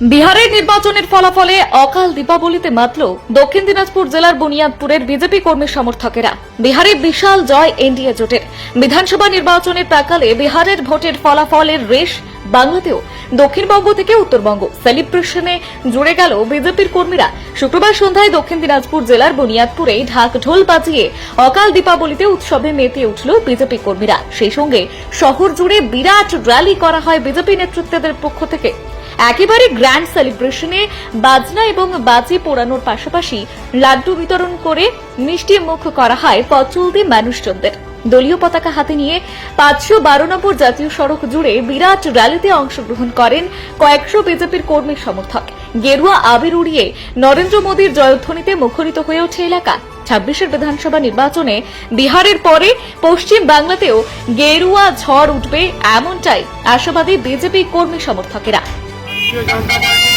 বিহারের নির্বাচনের ফলাফলে অকাল দীপাবলিতে মাতল দক্ষিণ দিনাজপুর জেলার বুনিয়াদপুরের বিজেপি কর্মী সমর্থকেরা। বিহারে বিশাল জয় এনডিএ জোটের। বিধানসভা নির্বাচনের প্রাকালে বিহারের ভোটের ফলাফলের রেশ বাংলাতেও দক্ষিণবঙ্গ থেকে উত্তরবঙ্গ। সেলিব্রেশনে জুড়ে গেল বিজেপির কর্মীরা। শুক্রবার সন্ধ্যায় দক্ষিণ দিনাজপুর জেলার বুনিয়াদপুরে ঢাক ঢোল বাজিয়ে অকাল দীপাবলিতে উৎসবে মেতে উঠল বিজেপি কর্মীরা। সেই সঙ্গে শহর জুড়ে বিরাট র্যালি করা হয় বিজেপি নেতৃত্বদের পক্ষ থেকে। একেবারে গ্র্যান্ড সেলিব্রেশনে বাজনা এবং বাজি পোড়ানোর পাশাপাশি লাড্ডু বিতরণ করে মিষ্টি মুখ করা হয় পথ চলতি মানুষজনদের। দলীয় পতাকা হাতে নিয়ে পাঁচশো বারো নম্বর জাতীয় সড়ক জুড়ে বিরাট র্যালিতে অংশগ্রহণ করেন কয়েকশো বিজেপির কর্মী সমর্থক। গেরুয়া আবির উড়িয়ে নরেন্দ্র মোদীর জয়ধ্বনিতে মুখরিত হয়ে ওঠে এলাকা। ছাব্বিশের বিধানসভা নির্বাচনে বিহারের পরে পশ্চিম বাংলাতেও গেরুয়া ঝড় উঠবে এমনটাই আশাবাদী বিজেপি কর্মী সমর্থকেরা। ভারতীয় জনতা পার্টি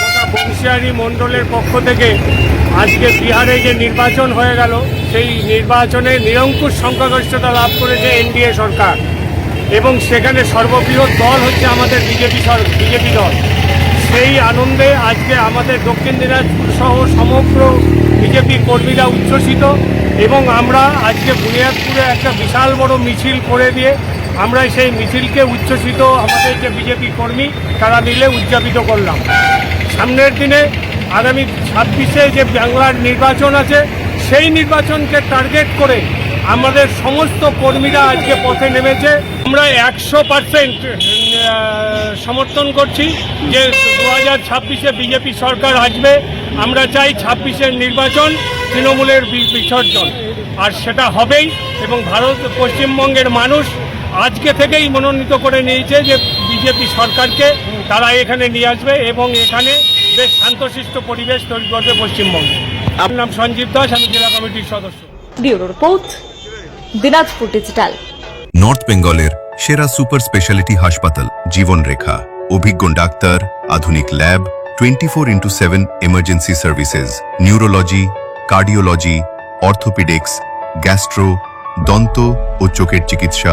তথা বংশিয়ারি মণ্ডলের পক্ষ থেকে আজকে বিহারে যে নির্বাচন হয়ে গেল, সেই নির্বাচনে নিরঙ্কুশ সংখ্যাগরিষ্ঠতা লাভ করেছে এনডিএ সরকার। এবং সেখানে সর্ববৃহৎ দল হচ্ছে আমাদের বিজেপি বিজেপি দল। সেই আনন্দে আজকে আমাদের দক্ষিণ দিনাজপুর সহ সমগ্র বিজেপি কর্মীরা উচ্ছ্বসিত এবং আমরা আজকে বুনিয়াদপুরে একটা বিশাল বড় মিছিল করে দিয়ে আমরা সেই মিছিলকে উচ্ছ্বসিত আমাদের যে বিজেপি কর্মী, তারা মিলে উদযাপিত করলাম। সামনের দিনে আগামী ছাব্বিশে যে বাংলার নির্বাচন আছে, সেই নির্বাচনকে টার্গেট করে আমাদের সমস্ত কর্মীরা আজকে পথে নেমেছে। আমরা একশো পার্সেন্ট সমর্থন করছি যে দু হাজার ছাব্বিশে বিজেপি সরকার আসবে। আমরা চাই ছাব্বিশের নির্বাচন তৃণমূলের বিসর্জন। আর সেটা হবেই এবং ভারত পশ্চিমবঙ্গের মানুষ আজকে থেকেই মনোনীত করে নিয়েছে যে বিজেপি সরকারকে তারা এখানে নিয়ে আসবে এবং এখানে বেশ শান্তশিষ্ট পরিবেশ তৈরি করবে পশ্চিমবঙ্গে। আপনার নাম সঞ্জীব দাস আমি জেলা কমিটির সদস্য। Bureau report Dinajpur digital. North বেঙ্গলের সেরা সুপার স্পেশালিটি হাসপাতাল জীবনরেখা। অভিজ্ঞ ডাক্তার আধুনিক lab twenty four into seven emergency services neurology cardiology orthopaedics gastro দন্ত ও চোখের চিকিৎসা